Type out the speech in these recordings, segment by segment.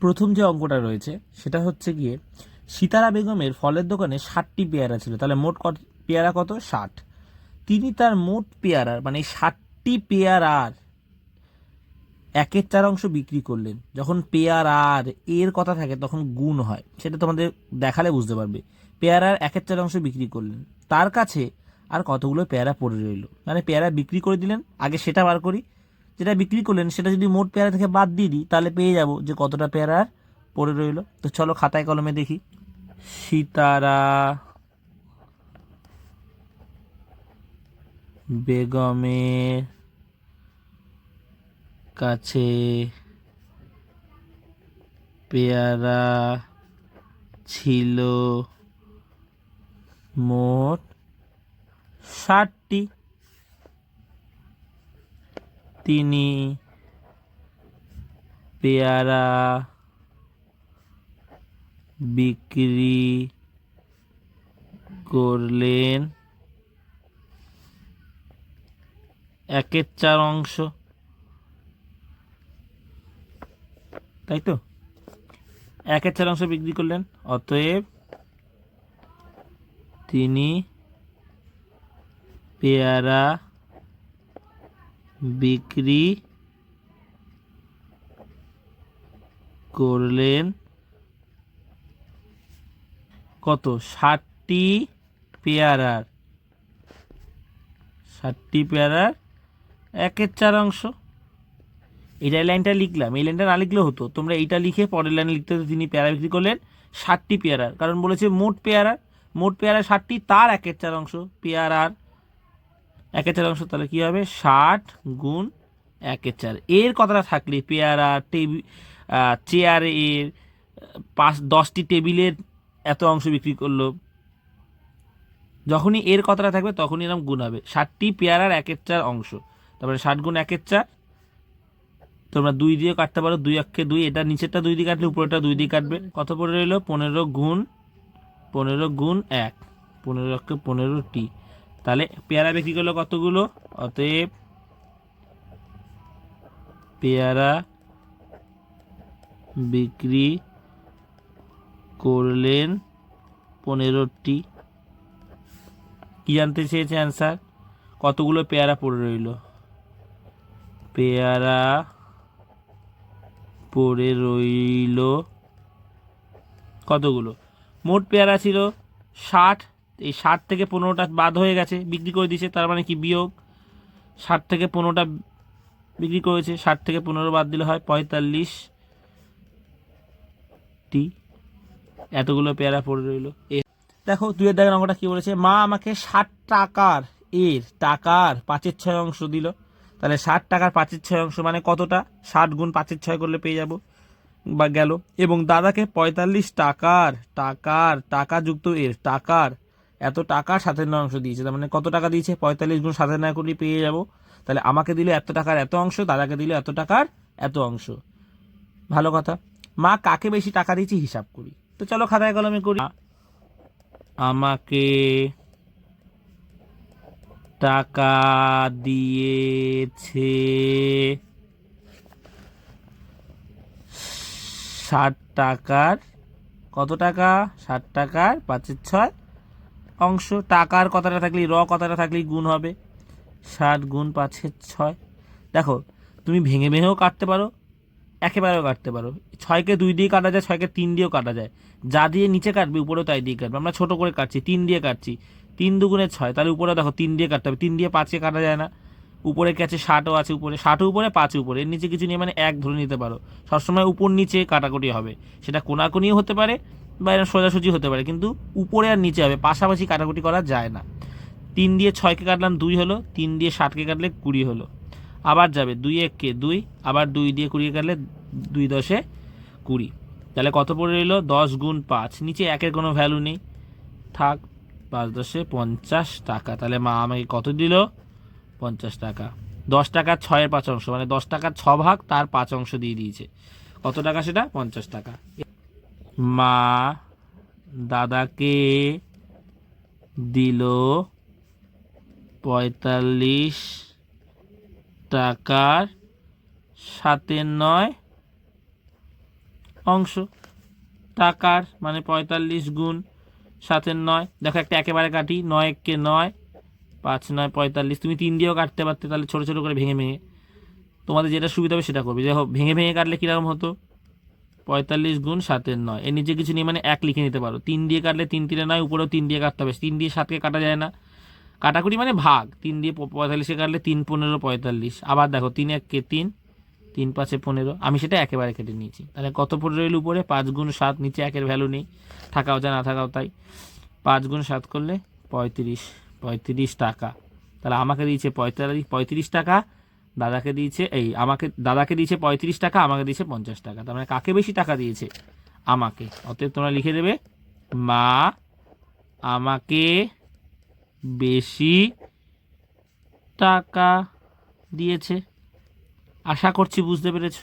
প্রথম যে অঙ্কটা রয়েছে, সেটা হচ্ছে গিয়ে সীতারা বেগমের ফলের দোকানে ষাটটি পেয়ারা ছিল, তাহলে মোট কত, পেয়ারা কত? ষাট। তিনি তার মোট পেয়ারার মানে ষাটটি পেয়ারার একের চার অংশ বিক্রি করলেন। যখন পেয়ারার এর কথা থাকে, তখন গুণ হয়। সেটা তোমাদের দেখালে বুঝতে পারবে। পেয়ারার একের চার অংশ বিক্রি করলেন। তার কাছে আর কতগুলো পেয়ারা পড়ে রইল? মানে পেয়ারা বিক্রি করে দিলেন, আগে সেটা বার করি। যেটা বিক্রি করলেন, সেটা যদি মোট পেয়ারা থেকে বাদ দিয়ে দিই, তাহলে পেয়ে যাব যে কতটা পেয়ারা পড়ে রইল। তো চলো খাতায় কলমে দেখি। সীতারা, বেগমের কাছে পেয়ারা ছিল মোট ষাটটি। তিনি পেয়ারা বিক্রি করলেন। একের চার অংশ। তাই তো? একের চার অংশ বিক্রি করলেন, অতএব তিনি পেয়ারা বিক্রি করলেন কত? ষাটটি পেয়ারার। ষাটটি পেয়ারার একের চার অংশ। এটা লাইনটা লিখলাম। এই লাইনটা না লিখলে হতো। তোমরা এইটা লিখে পরের লাইনে লিখতে হতো তিনি পেয়ারা বিক্রি করলেন, ষাটটি পেয়ারার। কারণ বলেছে মোট পেয়ারার। মোট পেয়ারা ষাটটি, তার একের চার অংশ। পেয়ারার একের চার অংশ তাহলে কী হবে? ষাট গুণ একের চার। এর কথাটা থাকলে পেয়ারা টেবিল চেয়ারে এর পাঁচ, দশটি টেবিলের এত অংশ বিক্রি করল। যখনই এর কথাটা থাকবে তখনই এরকম গুণ হবে। ষাটটি পেয়ারার একের চার অংশ। তারপরে ষাট গুণ একের চার। তোমরা দুই দিয়ে কাটতে পারো, দুই অক্ষে দুই। এটা নিচেরটা দুই দিয়ে কাটলে উপরেরটা দুই দিয়ে কাটবে। কত পড়ে রইল? পনেরো গুণ পনেরো গুণ এক। পনেরো অক্ষে পনেরোটি। তাহলে পেয়ারা বিক্রি করল কতগুলো? অতএব পেয়ারা বিক্রি করলেন পনেরোটি। কি জানতে চেয়েছে অ্যান্সার কতগুলো পেয়ারা পড়ে রইল? পেয়ারা পড়ে রইল কতগুলো? মোট পেয়ারা ছিল ষাট। এই ষাট থেকে পনেরোটা বাদ হয়ে গেছে, বিক্রি করে দিয়েছে, তার মানে কি বিয়োগ? ষাট থেকে পনেরোটা বিক্রি করেছে, ষাট থেকে পনেরো বাদ দিলে হয় পঁয়তাল্লিশ টি। এতগুলো পেয়ারা পড়ে রইল। এ দেখো, দুয়ের দাগের অঙ্কটা কি বলেছে? মা আমাকে ষাট টাকার এর, টাকার পাঁচের ছয় অংশ দিল। তাহলে ষাট টাকার পাঁচের ছয় অংশ মানে কতটা? ষাট গুণ পাঁচের ছয় করলে পেয়ে যাব, বা গেল। এবং দাদাকে পঁয়তাল্লিশ টাকার টাকার, টাকা যুক্ত এর, টাকার এত টাকার সাতান্ন অংশ দিয়েছে। তার মানে কত টাকা দিয়েছে? পঁয়তাল্লিশ গুণ সাতান্ন করলে পেয়ে যাব। তাহলে আমাকে দিল এত টাকার এত অংশ, দাদাকে দিল এত টাকার এত অংশ। ভালো কথা। মা, কাকে বেশি টাকা দিয়েছে? হিসাব করি। তো চলো খাতায় কলমে করি। আমাকে টাকা দিয়েছে ষাট টাকার, কত টাকা? ষাট টাকার, পাঁচের ছয় অংশ, টাকার কথাটা থাকলে র কথাটা থাকলেই গুণ হবে। ষাট গুণ পাঁচের ছয়। দেখো, তুমি ভেঙে ভেঙেও কাটতে পারো, একেবারেও কাটতে পারো। ছয়কে দুই দিয়ে কাটা যায়, ছয়কে তিন দিয়েও কাটা যায়। যা দিয়ে নিচে কাটবে, উপরেও তাই দিয়ে কাটবে। আমরা ছোটো করে কাটছি, তিন দিয়ে কাটছি। তিন দুগুণে ছয়, তাহলে উপরে দেখো তিন দিয়ে কাটতে হবে। তিন দিয়ে পাঁচকে কাটা যায় না। উপরে কি আছে ষাটও আছে উপরে। ষাটও উপরে পাঁচ উপরে। এর নিচে কিছু নিয়ে মানে এক ধরে নিতে পারো। সবসময় উপর নিচে কাটাকুটি হবে। সেটা কোনাকুনিও হতে পারে বা এরকম সোজাসুজি হতে পারে, কিন্তু উপরে আর নিচে হবে, পাশাপাশি কাটাকুটি করা যায় না। তিন দিয়ে ছয়কে কাটলাম দুই হলো, তিন দিয়ে ষাটকে কাটলে কুড়ি হলো। আবার যাবে, দুই এককে দুই, আবার দুই দিয়ে কুড়িয়ে কাটলে দুই দশে কুড়ি। তাহলে কত পড়ে রইল? দশ গুণ পাঁচ। নিচে একের কোনো ভ্যালু নেই। থাক, পাঁচ দশে পঞ্চাশ টাকা। তাহলে মা আমাকে কত দিল? পঞ্চাশ টাকা। দশ টাকার ছয়ের পাঁচ অংশ মানে দশ টাকার ছ ভাগ, তার পাঁচ অংশ দিয়ে দিয়েছে। কত টাকা সেটা? পঞ্চাশ টাকা। মা দাদাকে দিল পঁয়তাল্লিশ টাকার সাতের নয় অংশ। টাকার মানে পঁয়তাল্লিশ গুণ সাতের নয়। দেখো একটা একেবারে কাটি নয় এককে নয়, পাঁচ নয়, পঁয়তাল্লিশ। তুমি তিন দিয়েও কাটতে পারতে, তাহলে ছোটো ছোটো করে ভেঙে ভেঙে। তোমাদের যেটা সুবিধা হবে সেটা করবে। দেখো ভেঙে ভেঙে কাটলে কীরকম হতো? পঁয়তাল্লিশ গুণ সাতের নয়। এর নিচে কিছু নিয়ে মানে এক লিখে নিতে পারো। তিন দিয়ে কাটলে তিন তিনে নয়, উপরেও তিন দিয়ে কাটতে হবে। তিন দিয়ে সাতকে কাটা যায় না। কাটাকুটি মানে ভাগ। তিন দিয়ে পঁয়তাল্লিশে কাটলে তিন পনেরো, পঁয়তাল্লিশ। আবার দেখো, তিন এককে তিন তিন পাঁচে পনেরো। আমি সেটা একেবারে কেটে নিয়েছি। তাহলে কত পড়ে রইল উপরে? পাঁচ গুণ সাত, নিচে একের ভ্যালু নেই। থাকাও যা না থাকাও তাই। পাঁচ গুণ সাত করলে পঁয়ত্রিশ পঁয়ত্রিশ টাকা। তাহলে আমাকে দিয়েছে পঁয়তাল্লিশ, পঁয়ত্রিশ টাকা। দাদাকে দিয়েছে, এই, আমাকে, দাদাকে দিয়েছে পঁয়ত্রিশ টাকা, আমাকে দিয়েছে পঞ্চাশ টাকা। তার মানে কাকে বেশি টাকা দিয়েছে? আমাকে। অতএব তোমরা লিখে দেবে, মা আমাকে বেশি টাকা দিয়েছে। আশা করছি বুঝতে পেরেছ।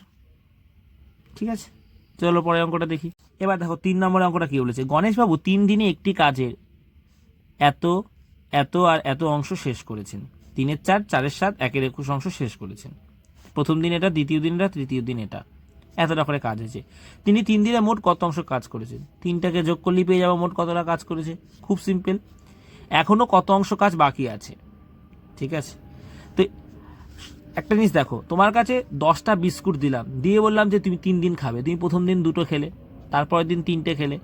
ঠিক আছে? চলো পরে অঙ্কটা দেখি। এবার দেখো, তিন নম্বরের অঙ্কটা কী বলেছে? গণেশবাবু তিন দিনে একটি কাজের এত এত আর এত অংশ শেষ করেছেন। তিনের চার, চারের সাত, একের একুশ অংশ শেষ করেছেন। প্রথম দিন এটা, দ্বিতীয় দিন এটা, তৃতীয় দিন এটা। এতটা করে কাজ হয়েছে। তিনি তিন দিনে মোট কত অংশ কাজ করেছেন? তিনটাকে যোগ করলেই পেয়ে যাব মোট কতটা কাজ করেছে? খুব সিম্পল এখনও কত অংশ কাজ বাকি আছে? ঠিক আছে? তো একটা জিনিস দেখো, তোমার কাছে দশটা বিস্কুট দিলাম। দিয়ে বললাম যে তুমি তিন দিন খাবে। তুমি প্রথম দিন দুটো খেলে, তারপরের দিন তিনটে খেলে।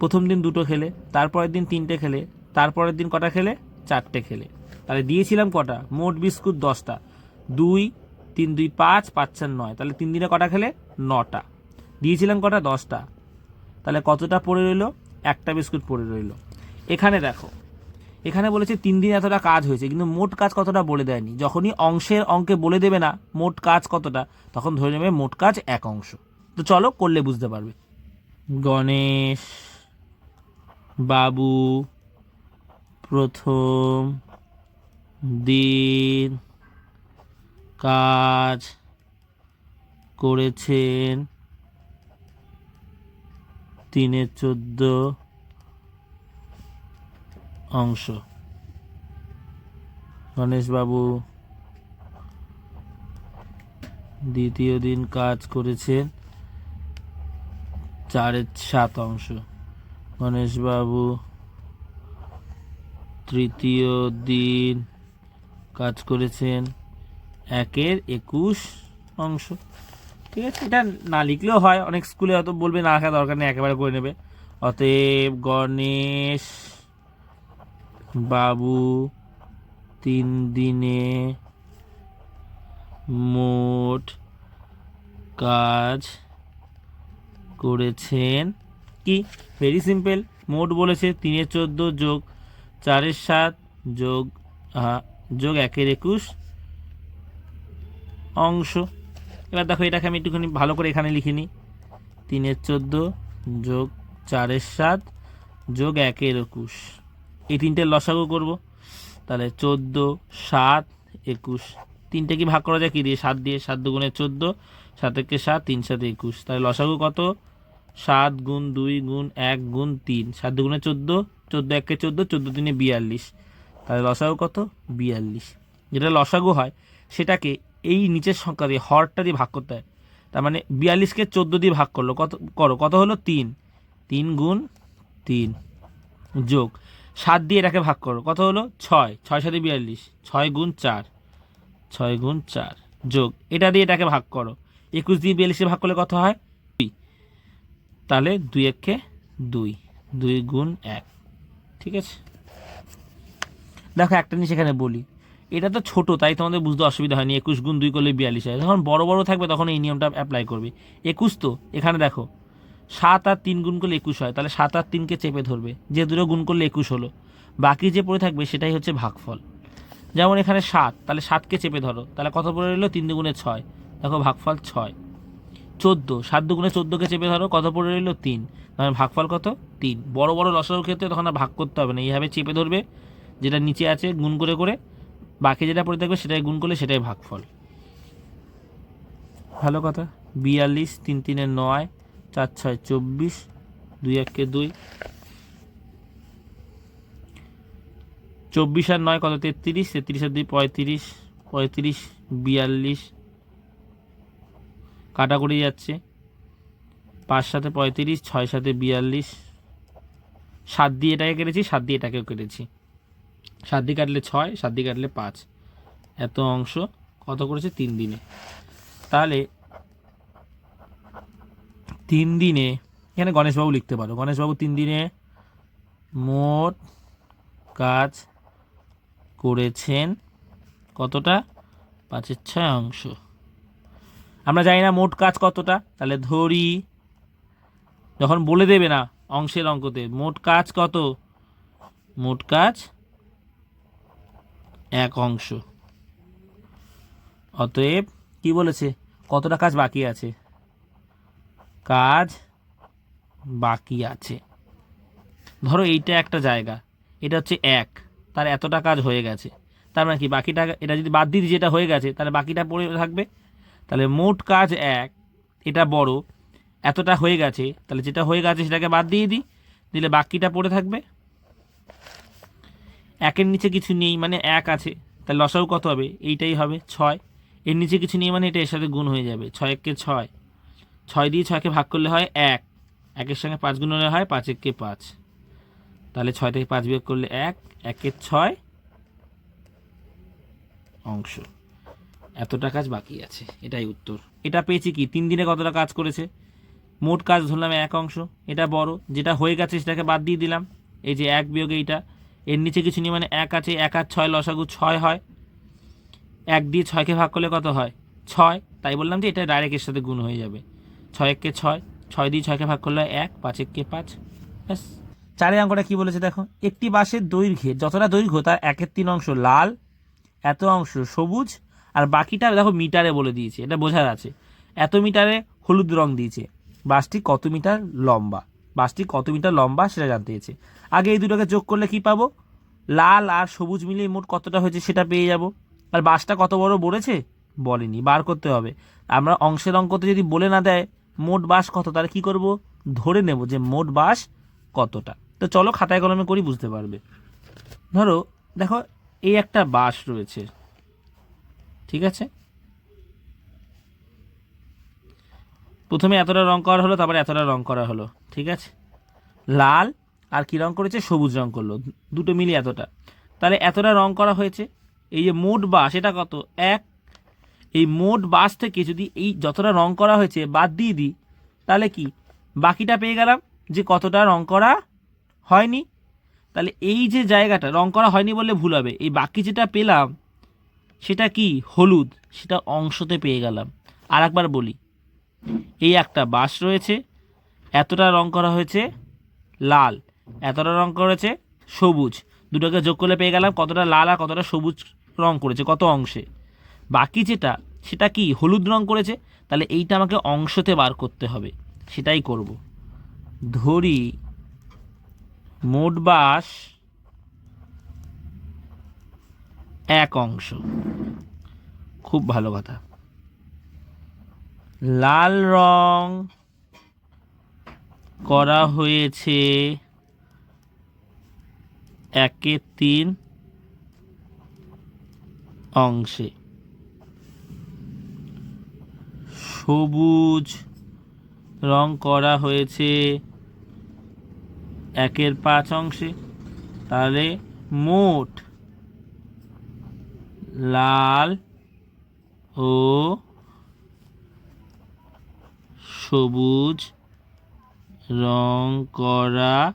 প্রথম দিন দুটো খেলে, তারপরের দিন তিনটে খেলে, তারপরের দিন কটা খেলে? চারটে খেলে। তাহলে দিয়েছিলাম কটা? মোট বিস্কুট দশটা। দুই, তিন, দুই, পাঁচ পাঁচ, চার, নয়। তাহলে তিন দিনে কটা খেলে? নটা। দিয়েছিলাম কটা? দশটা। তাহলে কতটা পড়ে রইল? একটা বিস্কুট পড়ে রইল। এখানে দেখো। এখানে বলেছে তিন দিন এতটা কাজ হয়েছে, কিন্তু মোট কাজ কতটা বলে দেয়নি। যখনই অংশের অঙ্কে বলে দেবে না, মোট কাজ কতটা, তখন ধরে নেবে মোট কাজ এক অংশ। তো চলো, করলে বুঝতে পারবে। গণেশ, বাবু, প্রথম দিন কাজ করেছেন তিনে চোদ্দ অংশ। গণেশবাবু দ্বিতীয় দিন কাজ করেছেন চারের সাত অংশ। গণেশবাবু তৃতীয় দিন কাজ করেছেন একের একুশ অংশ। ঠিক আছে, এটা না লিখলেও হয়, অনেক স্কুলে হয়তো বলবে, না রাখা দরকার নেই, একেবারে করে নেবে। অতএব গণেশ বাবু তিন দিনে মোট কাজ করেছেন কি? ভেরি সিম্পল মোট বলেছে তিনের চোদ্দ যোগ চারের সাত যোগ যোগ একের একুশ অংশ। এবার দেখো এটাকে আমি একটুখানি ভালো করে এখানে লিখিনি তিনের চোদ্দ যোগ চারের সাত যোগ একের একুশ। এই তিনটে লসাগু করব। তাহলে চোদ্দ, সাত, একুশ। তিনটে কি ভাগ করা যায় কি? দিয়ে সাত দিয়ে সাত দুগুণে চোদ্দ সাত একে সাত, তিন সাথে একুশ। তাহলে লসাগু কত? সাত গুণ দুই গুণ এক গুণ তিন। সাত দুগুণে চোদ্দ চোদ্দ একে চোদ্দ চোদ্দ তিনে বিয়াল্লিশ। তাহলে লসাগু কত? বিয়াল্লিশ। যেটা লসাগু হয়, সেটাকে এই নিচের সংখ্যা দিয়ে হরটা দিয়ে ভাগ করতে হয়। তার মানে বিয়াল্লিশকে চোদ্দ দিয়ে ভাগ করল। কত, করো, কত হলো? তিন। তিন গুণ তিন। যোগ। সাত দিয়ে এটাকে ভাগ করো। কত হলো? ছয়। ছয় সাথে বিয়াল্লিশ। ছয় গুণ চার। ছয় গুণ চার। যোগ। এটা দিয়ে এটাকে ভাগ করো। একুশ দিয়ে বিয়াল্লিশে ভাগ করলে কত হয়? দুই। তাহলে দুই একে দুই। দুই গুণ এক। ঠিক আছে? দেখো, একটা জিনিস এখানে বলি। এটা তো ছোট, তাই তোমাদের বুঝতে অসুবিধা হয়নি। একুশ গুণ দুই করলে বিয়াল্লিশ হয়। যখন বড় বড় থাকবে, তখন এই নিয়মটা অ্যাপ্লাই করবে। একুশ তো, এখানে দেখো, সাত আর তিন গুণ করলে একুশ হয়। তাহলে সাত আর তিনকে চেপে ধরবে। যে দুটো গুণ করলে একুশ হলো। বাকি যে পড়ে থাকবে, সেটাই হচ্ছে ভাগফল। যেমন এখানে সাত, তাহলে সাতকে চেপে ধরো। তাহলে কত পড়ে রইল? তিন দুগুণে ছয়। দেখো, ভাগফল ছয়। চোদ্দ, সাত দুগুণে চোদ্দোকে চেপে ধরো, কত পড়ে রইল? তিন। মানে ভাগফল কত? তিন। বড় বড় রসের ক্ষেত্রে তখন আর ভাগ করতে হবে না। এইভাবে চেপে ধরবে। যেটা নিচে আছে, গুণ করে করে, বাকি যেটা পড়ে থাকবে সেটাই গুণ করলে সেটাই ভাগফল। ভালো কথা। বিয়াল্লিশ, তিন তিনে নয়, চার ছয় চব্বিশ, দুই একে দুই। চব্বিশ আর নয় কত? তেত্রিশ তেত্রিশ আর দুই পঁয়ত্রিশ পঁয়ত্রিশ, বিয়াল্লিশ। কাটাকুটি যাচ্ছে। পাঁচ সাথে পঁয়ত্রিশ, ছয় সাথে বিয়াল্লিশ। সাত দিয়ে এটাকে কেটেছি, সাত দিয়ে এটাকেও কেটেছি। সাত দিয়ে কাটলে ছয়, সাত দিয়ে কাটলে পাঁচ। এত অংশ, কত করেছে? তিন দিনে। তাহলে তিন দিনে, এখানে গণেশবাবু লিখতে পারো। গণেশবাবু তিন দিনে মোট কাজ করেছেন কতটা? পাঁচের ছয় অংশ। আমরা জানি না মোট কাজ কতটা। তাহলে ধরি, যখন বলে দেবে না অংশের অঙ্কতে, মোট কাজ কত? মোট কাজ এক অংশ। অতএব, কি বলেছে? কতটা কাজ বাকি আছে? কাজ বাকি আছে। ধরো এইটা একটা জায়গা, এটা হচ্ছে এক, তার এতটা কাজ হয়ে গেছে। তার মানে কি? বাকিটা, এটা যদি বাদ দিয়ে যেটা হয়ে গেছে, তাহলে বাকিটা পড়ে থাকবে? তাহলে মোট কাজ এক, এটা বড়, এতটা হয়ে গেছে, তাহলে যেটা হয়ে গেছে সেটাকে বাদ দিয়ে দিই, দিলে বাকিটা পড়ে থাকবে? একের নিচে কিছু নেই মানে এক আছে। তাহলে লসাও কত হবে? এইটাই হবে ছয়। এর নিচে কিছু নেই মানে এটা এর সাথে গুণ হয়ে যাবে। ছয় এককে ছয়। ছয় দিয়ে ছয়কে ভাগ করলে হয় এক। একের সঙ্গে পাঁচ গুণ হলে হয় পাঁচ এককে পাঁচ। তাহলে ছয় থেকে পাঁচ বিয়োগ করলে এক একের ছয় অংশ। এতটা কাজ বাকি আছে, এটাই উত্তর। এটা পেয়েছি কি? তিন দিনে কতটা কাজ করেছে? মোট কাজ ধরলাম এক অংশ। এটা বড়। যেটা হয়ে গেছে সেটাকে বাদ দিয়ে দিলাম। এই যে এক বিয়োগ এইটা এর নিচে কিছু নেই মানে এক আছে, এক আর ছয় লসাগু ছয় হয়। এক দিয়ে ছয়কে ভাগ করলে কত হয়? ছয়। তাই বললাম যে এটা ডাইরেক্ট এর সাথে গুণ হয়ে যাবে। ছয় এককে ছয় ছয় দিয়ে ছয়কে ভাগ করলে এক, পাঁচ এককে পাঁচ। ব্যাস। চারের অঙ্কটা কী বলেছে দেখো? একটি বাসের দৈর্ঘ্যে যতটা দৈর্ঘ্য তার একের তিন অংশ লাল, এত অংশ সবুজ, আর বাকিটা দেখো মিটারে বলে দিয়েছে, এটা বোঝার আছে। এত মিটারে হলুদ রং দিয়েছে। বাসটি কত মিটার লম্বা? বাসটি কত মিটার লম্বা সেটা জানতে চেয়েছে। আগে এই দুটোকে যোগ করলে কি পাবো? লাল আর সবুজ মিলিয়ে মোট কতটা হয়েছে সেটা পেয়ে যাব। আর বাসটা কত বড় বলেছে বলেনি, বার করতে হবে। আমরা অংশের অঙ্কতে যদি বলে না দেয়, মোট বাস কত, তাহলে কি করব? ধরে নেব যে মোট বাস কতটা। তো চলো খাতায় কলমে করি, বুঝতে পারবে। ধরো, দেখো, এই একটা বাস রয়েছে। ঠিক আছে? প্রথমে এতটা রং করা হলো, তারপরে এতটা রং করা হলো, ঠিক আছে? লাল, আর কি রং করেছে? সবুজ রং করল, দুটো মিলিয়ে এতটা। তাহলে এতটা রং করা হয়েছে, এই যে মোট বাস এটা কত? এক। এই মোট বাস থেকে যদি এই যতটা রং করা হয়েছে বাদ দিয়ে দিই, তাহলে কি? বাকিটা পেয়ে গেলাম যে কতটা রং করা হয়নি। তাহলে এই যে জায়গাটা, রং করা হয়নি বললে ভুল হবে। এই বাকি যেটা পেলাম, সেটা কি? হলুদ, সেটা অংশতে পেয়ে গেলাম। আর একবার বলি এই একটা বাস রয়েছে। এতটা রং করা হয়েছে লাল, এতটা রং করেছে সবুজ। দুটোকে যোগ করলে পেয়ে গেলাম কতটা লাল আর কতটা সবুজ রং করেছে, কত অংশে। বাকি যেটা, সেটা কি হলুদ রং করেছে? তাহলে এইটা আমাকে অংশতে বার করতে হবে, সেটাই করব। ধরি মোট বাস এক অংশ। খুব ভালো কথা। লাল রং করা হয়েছে একে তিন অংশে। সবুজ রং করা হয়েছে একের পাঁচ অংশে। তাহলে মোট লাল ও সবুজ রং করা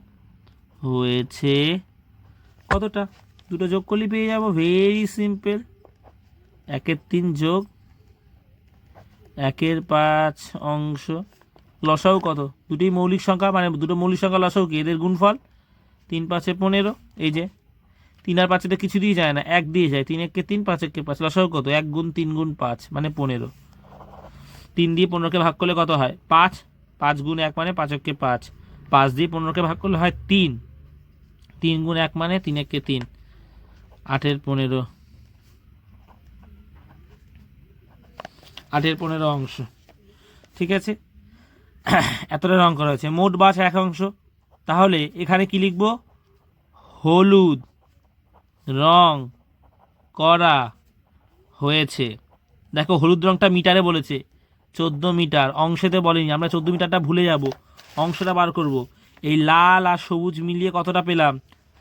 হয়েছে। কতটা? দুটো যোগ করলে পেয়ে যাব। ভেরি সিম্পল একের তিন যোগ। একের পাঁচ অংশ। লসাও কত? দুটি মৌলিক সংখ্যা মানে দুটো মৌলিক সংখ্যা লসাও কি? এদের গুণফল? তিন পাঁচে পনেরো। এই যে, তিন আর পাঁচে তো কিছু দিয়ে যায় না। এক দিয়ে যায়। তিন এককে তিন, পাঁচ এককে পাঁচ। লসাও কত? এক গুণ তিন গুণ পাঁচ মানে পনেরো। তিন দিয়ে পনেরোকে ভাগ করলে কত হয়? পাঁচ। পাঁচ গুণ এক মানে পাঁচ এককে পাঁচ। পাঁচ দিয়ে পনেরোকে ভাগ করলে হয় তিন। তিন গুণ এক মানে তিন এককে তিন। আটের পনেরো। আটের পনেরো অংশ। ঠিক আছে? এতটা রং করা হয়েছে। মোট বাস এক অংশ। তাহলে এখানে কি লিখব? হলুদ রং করা হয়েছে। দেখো, হলুদ রংটা মিটারে বলেছে। চোদ্দ মিটার। অংশেতে বলেনি, আমরা চোদ্দ মিটারটা ভুলে যাব। অংশটা বার করব। এই লাল আর সবুজ মিলিয়ে কতটা পেলাম?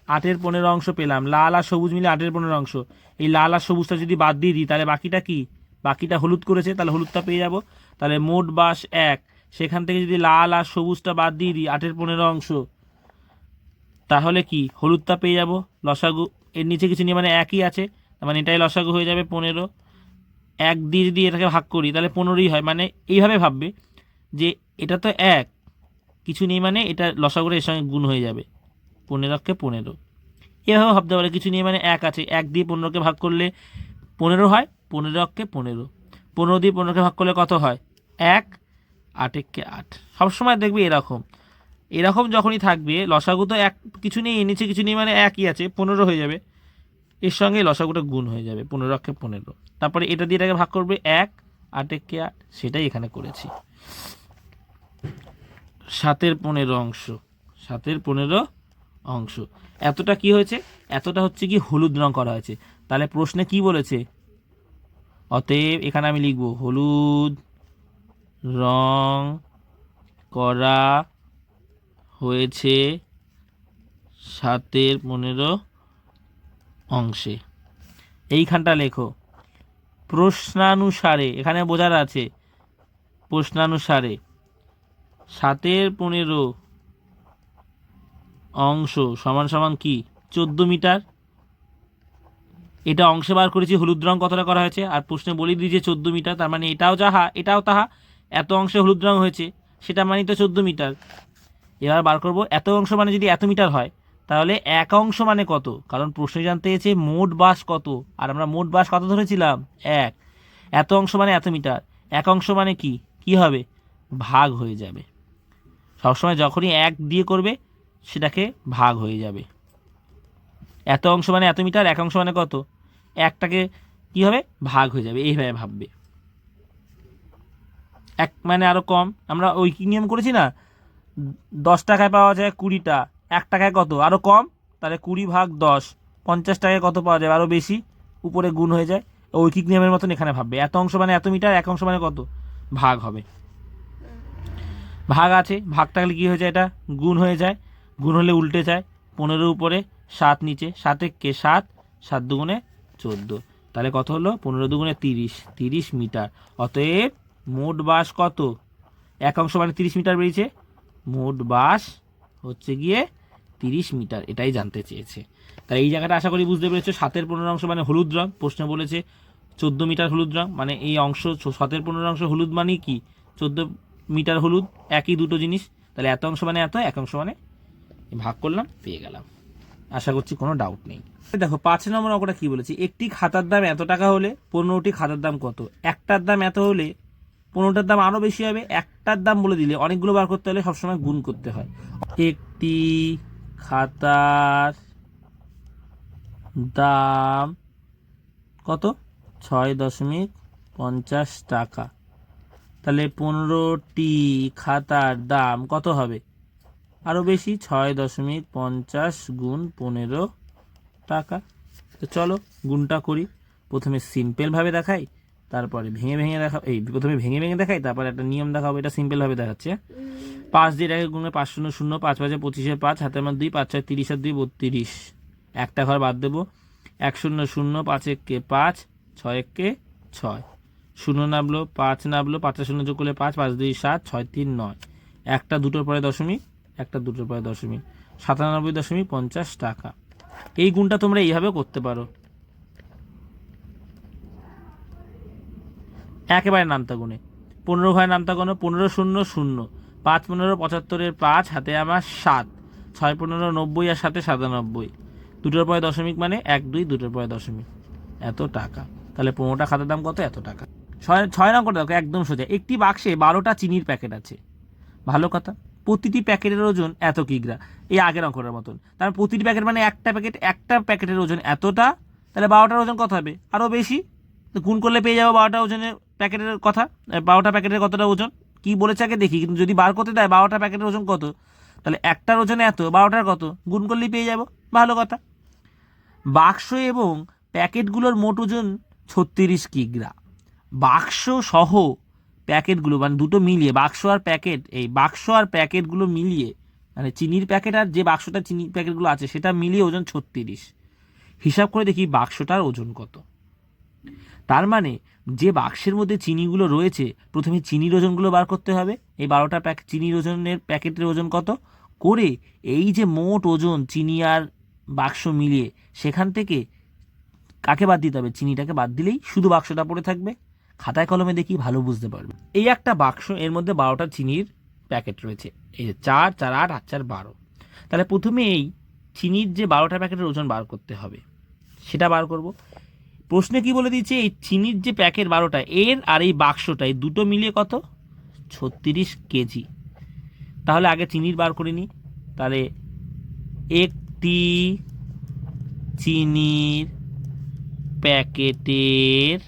আটের পনেরো অংশ পেলাম। লাল আর সবুজ মিলিয়ে আটের পনেরো অংশ। এই লাল আর সবুজটা যদি বাদ দিয়ে দিই, তাহলে বাকিটা কি? বাকিটা হলুদ করেছে, তাহলে হলুদটা পেয়ে যাব। তাহলে মোট বাস এক। সেখান থেকে যদি লাল আর সবুজটা বাদ দিয়ে দিই, আটের পনেরো অংশ, তাহলে কি? হলুদটা পেয়ে যাব। লসাগু, এর নিচে কিছু নিয়ে মানে একই আছে। মানে এটাই লসাগু হয়ে যাবে পনেরো। এক দিয়ে যদি এটাকে ভাগ করি, তাহলে পনেরোই হয়। মানে এইভাবে ভাববে যে এটা তো এক, কিছু নেই মানে এটা লসাগুটা এর সঙ্গে গুণ হয়ে যাবে। পনেরোকে পনেরো। এভাবে ভাবতে পারে, কিছু নেই মানে এক আছে। এক দিয়ে পনেরোকে ভাগ করলে পনেরো হয়, পনেরো অক্ষে পনেরো। পনেরো দিয়ে পনেরোকে ভাগ করলে কত হয়? এক, আট এককে আট। সবসময় দেখবে এরকম। এরকম যখনই থাকবে, লসাগু তো এক, কিছু নেই এনেছে কিছু নেই মানে একই আছে, পনেরো হয়ে যাবে। এর সঙ্গে লসাগুটা গুণ হয়ে যাবে, পনেরো অক্ষে পনেরো। তারপরে এটা দিয়ে এটাকে ভাগ করবে এক, আট এককে আট, সেটাই এখানে করেছি। সাতের পনেরো অংশ, সাতের পনেরো অংশ। এতটা কি হয়েছে? এতটা হচ্ছে কি হলুদ রং করা হয়েছে। তাহলে প্রশ্নে কি বলেছে? অতএব এখানে আমি লিখব, হলুদ রং করা হয়েছে সাতের পনেরো অংশে। এইখানটা লেখো। প্রশ্নানুসারে, এখানে বোঝার আছে, প্রশ্নানুসারে। সাতের পনেরো অংশ সমান সমান কি? চোদ্দ মিটার। এটা অংশে বার করেছি, হলুদ রং কতটা করা হয়েছে? আর প্রশ্নে বলে দিয়েছে চোদ্দ মিটার, তার মানে এটাও যাহা, এটাও তাহা, এত অংশে হলুদ রং হয়েছে, সেটা মানে তো চোদ্দ মিটার। এবার বার করব, এত অংশ মানে যদি এত মিটার হয় তাহলে এক অংশ মানে কত? কারণ প্রশ্নে জানতে চেয়েছে মোট বাস কত? আর আমরা মোট বাস কত ধরেছিলাম? এক। এত অংশ মানে এত মিটার। এক অংশ মানে কি? কি হবে? ভাগ হয়ে যাবে। সবসময় যখনই এক দিয়ে করবে, সেটাকে ভাগ হয়ে যাবে। এত অংশ মানে এত মিটার, এক অংশ মানে কত? একটাকে কি হবে? ভাগ হয়ে যাবে। এইভাবে ভাববে। এক মানে আরও কম। আমরা ওই কি নিয়ম করেছি না? দশ টাকায় পাওয়া যায় কুড়িটা। এক টাকায় কত? আরও কম? তাহলে কুড়ি ভাগ দশ। পঞ্চাশ টাকায় কত পাওয়া যাবে? আরও বেশি। উপরে গুণ হয়ে যায়। ঐকিক নিয়মের মতন এখানে ভাববে। এত অংশ মানে এত মিটার, এক অংশ মানে কত? ভাগ হবে। ভাগ আছে। ভাগ থাকলে কী হয়ে যায় এটা? গুণ হয়ে যায়। গুণ হলে উল্টে যায়। পনেরো উপরে সাত নিচে। সাতে কে সাত সাত দুগুণে চোদ্দ। তাহলে কত হলো? পনেরো দুগুণে তিরিশ। তিরিশ মিটার। অতএব মোট বাস কত? এক অংশ মানে তিরিশ মিটার বেরিয়েছে। মোট বাস হচ্ছে গিয়ে তিরিশ মিটার, এটাই জানতে চেয়েছে। তাই এই জায়গাটা আশা করি বুঝতে পেরেছ, সাতের পনেরো অংশ মানে হলুদ রং, প্রশ্ন বলেছে চোদ্দ মিটার হলুদ রং মানে এই অংশ সাতের পনেরো অংশ হলুদ মানে কি? চোদ্দ মিটার হলুদ, একই দুটো জিনিস, তাহলে এত অংশ মানে এত, এক অংশ মানে ভাগ করলাম, পেয়ে গেলাম। আশা করছি কোনো ডাউট নেই। দেখো, পাঁচ নম্বর অঙ্কটা কি বলেছি? একটি খাতার দাম এত টাকা হলে পনেরোটি খাতার দাম কত? একটার দাম এত হলে পনেরোটার দাম আরও বেশি হবে, একটার দাম বলে দিলে অনেকগুলো বার করতে হলে সবসময় গুণ করতে হয়। একটি খাতার দাম কত? ছয় দশমিক পঞ্চাশ টাকা। তাহলে পনেরোটি খাতার দাম কত হবে? আরও বেশি, ছয় দশমিক পঞ্চাশ গুণ পনেরো টাকা। তো চলো গুণটা করি। প্রথমে সিম্পলভাবে দেখাই। তারপরে ভেঙে ভেঙে দেখা এই প্রথমে ভেঙে ভেঙে দেখাই তারপরে একটা নিয়ম দেখাবো এটা সিম্পলভাবে দেখাচ্ছে। পাঁচ দিয়ে এটাকে গুণে পাঁচ শূন্য শূন্য পাঁচ পাঁচে পঁচিশে পাঁচ হাতের মধ্যে দুই পাঁচ ছয় তিরিশ আর দুই বত্রিশ। একটা ঘর বাদ দেবো। এক শূন্য শূন্য পাঁচ এককে পাঁচ ছয় এককে ছয়। শূন্য নামলো পাঁচ নামলো পাঁচটা শূন্য যোগ করলে পাঁচ পাঁচ দুই সাত ছয় তিন নয়। একটা দুটোর পরে দশমিক একটা দুটোর পরে দশমিক। সাতানব্বই দশমিক পঞ্চাশ টাকা। এই গুণটা তোমরা এইভাবে করতে পারো। একেবারে নামতা গুণে পনেরো ঘরে নামতা গুণে পনেরো শূন্য শূন্য। পাঁচ পনেরো পঁচাত্তরের পাঁচ, হাতে আমার সাত। ছয় পনেরো নব্বই আর সাথে সাতানব্বই। দুটোর পরে দশমিক মানে এক, দুই, দুটোর পরে দশমিক। এত টাকা। তাহলে পনেরোটা খাতার দাম কত? এত টাকা। ছয় ছয় নম্বর দেখো, একদম সোজা। একটি বাক্সে বারোটা চিনির প্যাকেট আছে। ভালো কথা। প্রতিটি প্যাকেটের ওজন এত কিগ্রা? এই আগের অঙ্কটার মতন। তার প্রতিটি প্যাকেট মানে একটা প্যাকেট, একটা প্যাকেটের ওজন এতটা? তাহলে বারোটার ওজন কত হবে? আরও বেশি? তো গুণ করলে পেয়ে যাব বারোটা ওজনের প্যাকেটের কথা বারোটা প্যাকেটের কতটা ওজন? কি বলেছে আগে দেখি, কিন্তু যদি বার করতে দেয় বারোটা প্যাকেটের ওজন কত? তাহলে একটার ওজন এত, বারোটার কত? গুণ করলেই পেয়ে যাব, ভালো কথা। বাক্স এবং প্যাকেটগুলোর মোট ওজন ছত্রিশ কিগ্রা। বাক্স সহ প্যাকেটগুলো মানে দুটো মিলিয়ে, বাক্স আর প্যাকেট, এই বাক্স আর প্যাকেটগুলো মিলিয়ে মানে চিনির প্যাকেট আর যে বাক্সটা চিনির প্যাকেটগুলো আছে, সেটা মিলিয়ে ওজন ছত্রিশ। হিসাব করে দেখি বাক্সটার ওজন কত। তার মানে যে বাক্সের মধ্যে চিনিগুলো রয়েছে, প্রথমে চিনির ওজনগুলো বার করতে হবে। এই বারোটা প্যাক, চিনির ওজনের প্যাকেটের ওজন কত? করে এই যে মোট ওজন চিনি আর বাক্স মিলিয়ে, সেখান থেকে কাকে বাদ দিতে হবে? চিনিটাকে বাদ দিলেই শুধু বাক্সটা পড়ে থাকবে। খাতায় কলমে দেখি ভালো বুঝতে পারবে। এই একটা বাক্স, এর মধ্যে বারোটা চিনির প্যাকেট রয়েছে। এই যে চার চার আট আট, চার বারো। তাহলে প্রথমে এই চিনির যে বারোটা প্যাকেটের ওজন বার করতে হবে, সেটা বার করব। প্রশ্নে কি বলে দিচ্ছে এই চিনির যে প্যাকেট বারোটা, এর আর এই বাক্সটা, এই দুটো মিলিয়ে কত? ছত্রিশ কেজি। তাহলে আগে চিনির বার করে নিই তাহলে একটি চিনির প্যাকেটের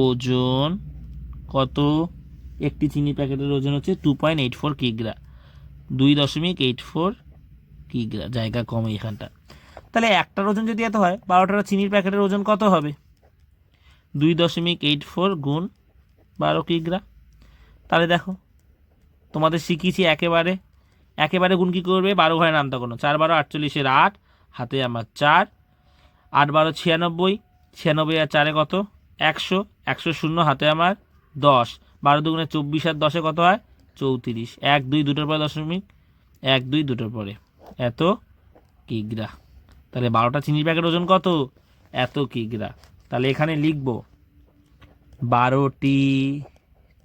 ওজন কত? একটি চিনি প্যাকেটের ওজন হচ্ছে টু পয়েন্ট এইট ফোর কিগ্রা। দুই দশমিক এইট ফোর কিগ্রা। জায়গা কম এখানটা তাহলে একটার ওজন যদি এত হয় বারোটা চিনির প্যাকেটের ওজন কত হবে? দুই দশমিক এইট ফোর গুণ বারো কিগ্রা। তাহলে দেখো, তোমাদের শিখিয়েছি একেবারে একেবারে গুণ কী করবে? বারো ঘরে নামতে কোনো। চার বারো আটচল্লিশের আট, হাতে আমার চার। আট বারো ছিয়ানব্বই ছিয়ানব্বই আর চারে কত? একশো একশো শূন্য, হাতে আমার দশ। বারো দুগুণে চব্বিশ আর দশে কত হয়? চৌত্রিশ। এক দুই দুটোর পরে দশমিক, এক দুই দুটোর পরে। এত কিগ্রা। তাহলে বারোটা চিনির প্যাকেট ওজন কত? এত কিগ্রা। তাহলে এখানে লিখব, বারোটি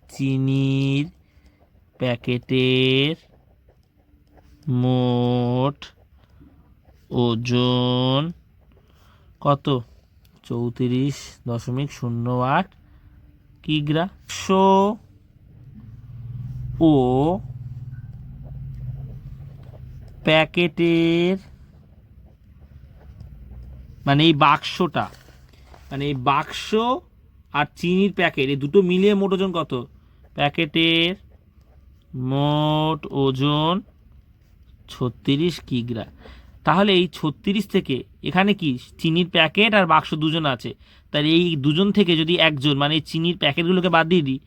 চিনির প্যাকেটের মোট ওজন কত? চৌত্রিশ দশমিক শূন্য আট কিগ্রা। শো ও প্যাকেটের মানে এই বাক্সটা মানে এই বাক্স আর চিনির প্যাকেট, এই দুটো মিলিয়ে মোট ওজন কত? প্যাকেটের মোট ওজন ছত্রিশ কিগ্রা। তাহলে এই ছত্রিশ থেকে, এখানে কি চিনির প্যাকেট আর বাক্স দুজন আছে? তাহলে এই দুজন থেকে যদি একজন মানে এই চিনির প্যাকেটগুলোকে বাদ দিয়ে দিই,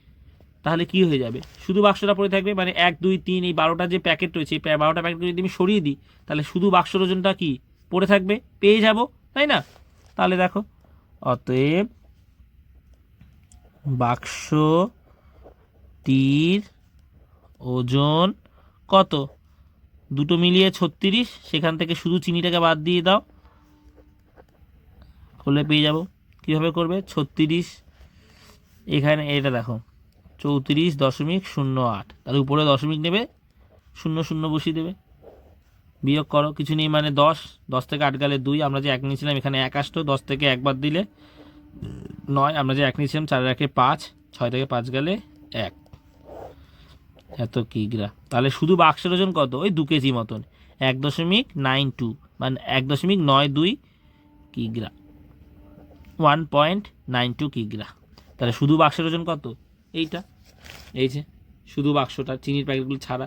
তাহলে কি হয়ে যাবে? শুধু বাক্সটা পড়ে থাকবে মানে এক, দুই, তিন, এই বারোটা যে প্যাকেট রয়েছে বারোটা প্যাকেট যদি আমি সরিয়ে দিই, তাহলে শুধু বাক্সর ওজনটা কি? পড়ে থাকবে, পেয়ে যাব। তাই না? তাহলে দেখো, অতএব বাক্সটির ওজন কত? দুটো মিলিয়ে ছত্রিশ, সেখান থেকে শুধু চিনিটাকে বাদ দিয়ে দাও। করলে পেয়ে যাব। কীভাবে করবে? ছত্রিশ, এখানে এটা দেখো, চৌত্রিশ দশমিক শূন্য আট। তার উপরে দশমিক নেবে, শূন্য শূন্য বসিয়ে দেবে। বিয়োগ করো, কিছু নেই মানে দশ দশ থেকে আট গেলে দুই, আমরা যে এক নিয়েছিলাম, এখানে এক আসতো, দশ থেকে একবার দিলে নয়, আমরা যে এক নিয়েছিলাম, চার একে পাঁচ, ছয় থেকে পাঁচ গেলে এক। এত কিগ্রা তাহলে শুধু বাক্সের ওজন কত? ওই দু কেজি মতন। এক দশমিক নাইন টু মানে এক দশমিক নয় দুই কিগ্রা ওয়ান পয়েন্ট নাইন টু কিগ্রা তাহলে শুধু বাক্সের ওজন কত? এইটা। এই যে, শুধু বাক্সটা, চিনির প্যাকেটগুলো ছাড়া।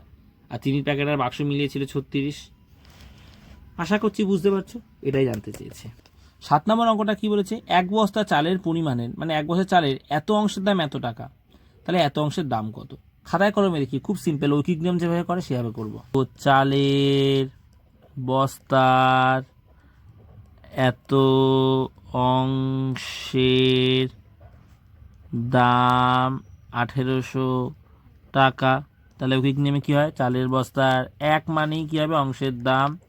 আর চিনির প্যাকেট আর বাক্স মিলিয়েছিল ছত্রিশ। আশা করছি বুঝতে পারছ? এটাই জানতে চেয়েছে। সাত নম্বর অঙ্কটা কি বলেছে? এক বস্তা চালের পরিমাণের মানে এক বস্তা চালের এত অংশের দাম এত টাকা। তাহলে এত অংশের দাম কত? খাতায় কলমে দেখি, খুব সিম্পল ঐকিক নিয়ম যেভাবে করে সেভাবে করব। তো চালের বস্তার এত অংশের দাম আঠেরোশো টাকা। তাহলে ঐকিক নিয়মে কী হয়? চালের বস্তার এক মানেই কী হবে? অংশের দাম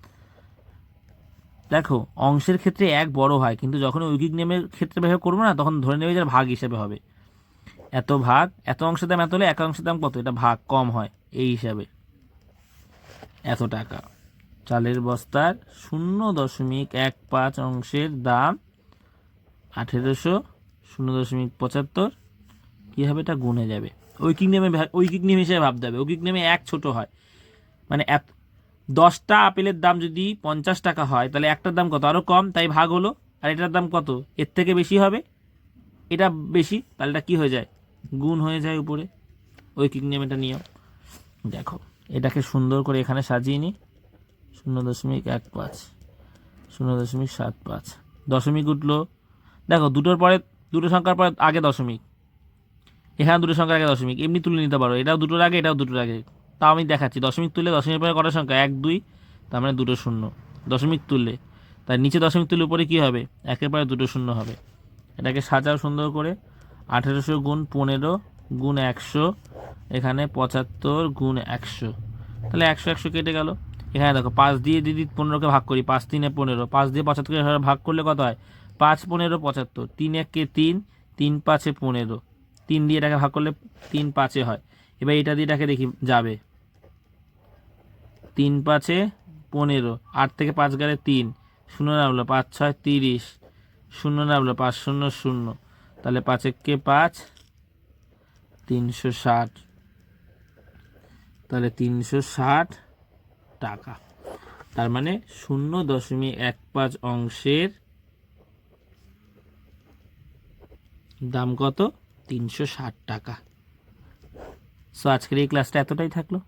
দেখো, অংশের ক্ষেত্রে এক বড় হয়, কিন্তু যখন ঐকিক নিয়মের ক্ষেত্রে ব্যবহার করব না, তখন ধরে নেবে যে ভাগ হিসেবে হবে। এত ভাগ, এত অংশের দাম এত হলে এক অংশের দাম কত? এটা ভাগ কম হয়, এই হিসাবে। এত টাকা। চালের বস্তার শূন্য দশমিক এক পাঁচ অংশের দাম আঠেরোশো শূন্য দশমিক পঁচাত্তর। কী হবে? এটা গুণে যাবে। ঐকিক নেমে ঐকিক নিয়ম হিসেবে ভাবতে হবে। ঐকিক নেমে এক ছোট হয়। মানে এত দশটা আপেলের দাম যদি পঞ্চাশ টাকা হয়, তাহলে একটার দাম কত? আরও কম, তাই ভাগ হলো। আর এটার দাম কত? এর থেকে বেশি হবে। এটা বেশি, তাহলে এটা কী হয়ে যায়? গুণ হয়ে যায় উপরে। ঐকিক নিয়ম এটা নিয়ম। দেখো, এটাকে সুন্দর করে এখানে সাজিয়ে নিই। শূন্য দশমিক এক পাঁচ। শূন্য দশমিক সাত পাঁচ। দশমিক উঠল। দেখো, দুটোর পরে, দুটো সংখ্যার পরে আগে দশমিক। এখানে দুটো সংখ্যার আগে দশমিক। এমনি তুলে নিতে পারো। এটাও দুটোর আগে, এটাও দুটোর আগে। তাও আমি দেখাচ্ছি। দশমিক তুললে দশমিক পরে কটা সংখ্যা? এক, দুই, তার মানে দুটো শূন্য। দশমিক তুললে। তার নিচে দশমিক তুলে উপরে কী হবে? একের পরে দুটো শূন্য হবে। এটাকে সাজাও সুন্দর করে। আঠেরোশো গুণ পনেরো গুণ একশো, এখানে পঁচাত্তর গুণ একশো। তাহলে একশো একশো কেটে গেল। এখানে দেখো, পাঁচ দিয়ে দিদি পনেরোকে ভাগ করি, পাঁচ তিনে পনেরো, পাঁচ দিয়ে পঁচাত্তরকে ভাগ করলে কত হয়? পাঁচ, পনেরো, পঁচাত্তর। তিন একে তিন তিন, পাঁচে পনেরো। তিন দিয়ে এটাকে ভাগ করলে তিন, পাঁচে হয়। এবার এটা দিয়ে এটাকে দেখি, যাবে। তিন পাঁচে পনেরো, আট থেকে পাঁচ গেলে তিন, শূন্য নামলো পাঁচ ছয় তিরিশ, শূন্য নামলো পাঁচ শূন্য শূন্য, তাহলে পাঁচ একে পাঁচ? তিনশো ষাট। তাহলে তিনশো ষাট টাকা। তার মানে শূন্য দশমিক এক পাঁচ অংশের দাম কত? তিনশো ষাট টাকা। সো আজকের এই ক্লাসটা এতটাই থাকল।